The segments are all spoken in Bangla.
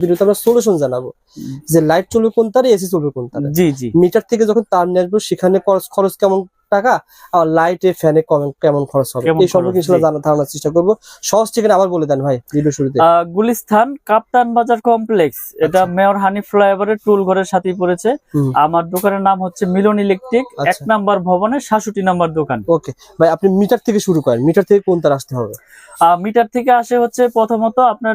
ভিডিওতে আমরা সলিউশন জানাব। যে লাইট চলবে কোন তারে এসি চলবে কোন তারে। জি জি। মিটার থেকে যখন তার নিয়ে আসব সেখানে খরচ খরচ কেমন টাকা আর লাইটে ফ্যানে কেমন খরচ হবে। এই সম্পর্কে ধারণার চেষ্টা করব। সহজ ঠিকানা আবার বলে দেন ভাই ভিডিও শুরুতে। গুলিস্তান কাপ্তান বাজার কমপ্লেক্স এটা আচ্ছা। মেয়র হানি ফ্লাইওভারের টুল ঘরের সাথেই পড়েছে। আমার দোকানের নাম হচ্ছে মিলন ইলেকট্রিক। এক আচ্ছা। নাম্বার ভবনের সাতষট্টি নাম্বার দোকান। ওকে ভাই আপনি মিটার থেকে শুরু করেন। মিটার থেকে কোন তার আসতে হবে? মিটার থেকে আসে হচ্ছে প্রথমত আপনার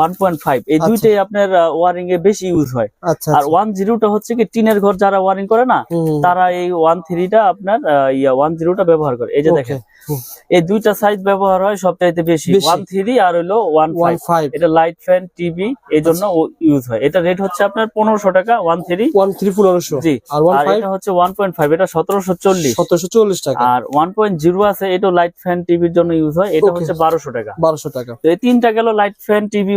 1.5 এই দুইটাই আপনার ওয়ারিং এ বেশি ইউজ হয়। আর 10 হচ্ছে কি টিনের ঘর যারা ওয়ারিং করে না তারা এই আপনার ইয়া 10 টা ব্যবহার করে। এই যে দেখেন এই দুইটা সাইজ ব্যবহার হয় সবচাইতে বেশি। 13 আর হলো 15 এটা লাইট ফ্যান টিভি এই জন্য ইউজ হয়। এটা রেট হচ্ছে আপনার 1500 টাকা 13 13 1500 জি। আর এটা হচ্ছে 1.5 এটা 1740 1740 টাকা। আর 1.0 আছে এটা লাইট ফ্যান টিভির জন্য ইউজ হয় এটা হচ্ছে বারোশো টাকা। বারোশো টাকা। এই তিনটা গেল লাইট ফ্যান টিভি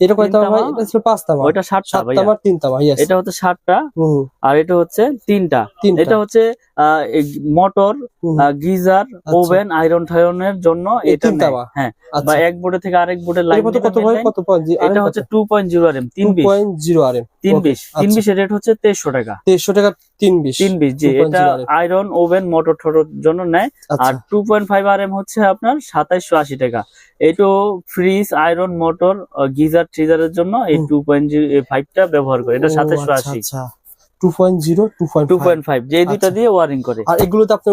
এটা কয় তামা ভাই? এটা ছিল পাঁচ তামা ওইটা সাত ভাইয়া। তিন তামা ইয়েস এটা হচ্ছে সাতটা। আর এটা হচ্ছে তিনটা। তিনটা। এটা হচ্ছে মোটর গিজার ওভেন আয়রন টায়রনের জন্য এটা হ্যাঁ বা আচ্ছা। এক বোর্ডে থেকে আরেক বোর্ডে এটা লাইন কত কত ভাই? কত এটা হচ্ছে two point zero R M তিন পয়েন্ট জিরো আর এম তিন বিশ। তিন আচ্ছা। বিশের রেট হচ্ছে তেইশশো টাকা। তেইশশো টাকা তিন বিশ তিন বিশ জি এটা আয়রন ওভেন মোটর টোটর জন্য নেয়। আচ্ছা। আর two point five R M হচ্ছে আপনার সাতাইশশো আশি টাকা। এইটো ফ্রিজ আয়রন মোটর গিজার ট্রিজারের জন্য এই টু পয়েন্ট ফাইভটা ব্যবহার করে। এটা সাতাইশশো আশি। Two point zero two point two point five যে দুইটা। দিয়ে ওয়ারিং করে। আর আপনি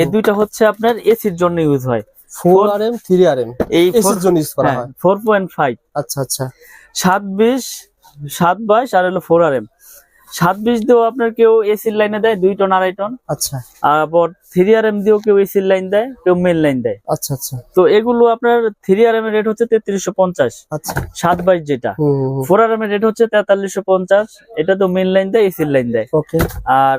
এই দুইটা হচ্ছে আপনার এসির জন্য ইউজ হয়। Four R M three R M এই এসির জন্য ইউজ করা হয় পয়েন্ট ফাইভ আচ্ছা আচ্ছা। সাত বিশ সাত বাইশ আর হলো ফোর আর এম সাত বিশ দিয়েও আপনার কেউ এসির লাইনে দেয় দুই টন আড়াই টন আচ্ছা। আবার থ্রি আর এম দিয়েও কেউ এসির লাইন দেয় কেউ মেন লাইন দেয়। আচ্ছা আচ্ছা। তো এগুলো আপনার থ্রি আর এম এর রেট হচ্ছে তেত্রিশশো পঞ্চাশ। আচ্ছা। সাত বাইশ যেটা। হুম হুম, হুম ফোর আর এম এর রেট হচ্ছে তেতাল্লিশশো পঞ্চাশ। এটা তো মেন লাইন দেয় এসির লাইন দেয়। ওকে আর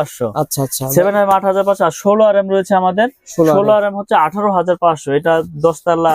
পাঁচশো। আচ্ছা আচ্ছা। সেভেন এম আট হাজার পাঁচশো আর ষোলো আর এম রয়েছে আমাদের। ষোলো আর এম হচ্ছে আঠারো হাজার পাঁচশো। এটা দশতলা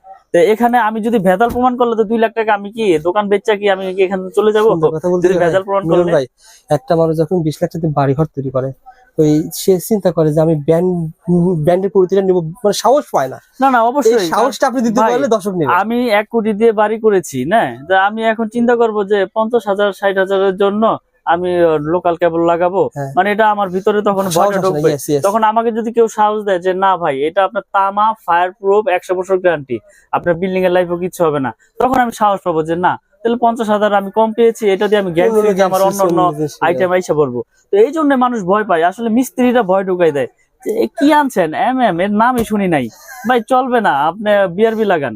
তো এখানে আমি যদি ভেজাল প্রমাণ করলে তো দুই লাখ টাকা আমি কি দোকান বেচা কি আমি কি এখান চলে যাব? ভেজাল প্রমাণ করলে? ভাই একটা মানুষ যখন বিশ লাখ টাকা বাড়ি ঘর তৈরি করে ওই সে চিন্তা করে যে আমি নিব মানে সাহস পায় না। না না অবশ্যই। সাহসটা আপনি দিতে ভাই, পারলে দর্শক নেবে। আমি এক কোটি দিয়ে বাড়ি করেছি না? আমি এখন চিন্তা করব যে পঞ্চাশ হাজার ষাট হাজারের জন্য আমি লোকাল কেবল লাগাবো। হ্যাঁ। মানে এটা আমার ভিতরে তখন ভয়টা ঢুকবে. তখন আমাকে যদি কেউ সাহস দেয় যে না ভাই এটা আপনার তামা ফায়ার প্রুফ একশো বছর গ্যারান্টি আপনার বিল্ডিং এর লাইফও কিছু হবে না। তখন আমি সাহস পাবো যে না তাহলে পঞ্চাশ হাজার আমি কম পেয়েছি এটা দিয়ে আমি অন্য আমার অন্য আইটেম আইসা পড়ব তো এই জন্য মানুষ ভয় পায়। আসলে মিস্ত্রিরা ভয় ঢুকাই দেয়। কি আনছেন? এম এম এর নামই শুনি নাই। ভাই চলবে না আপনি বিআরবি লাগান।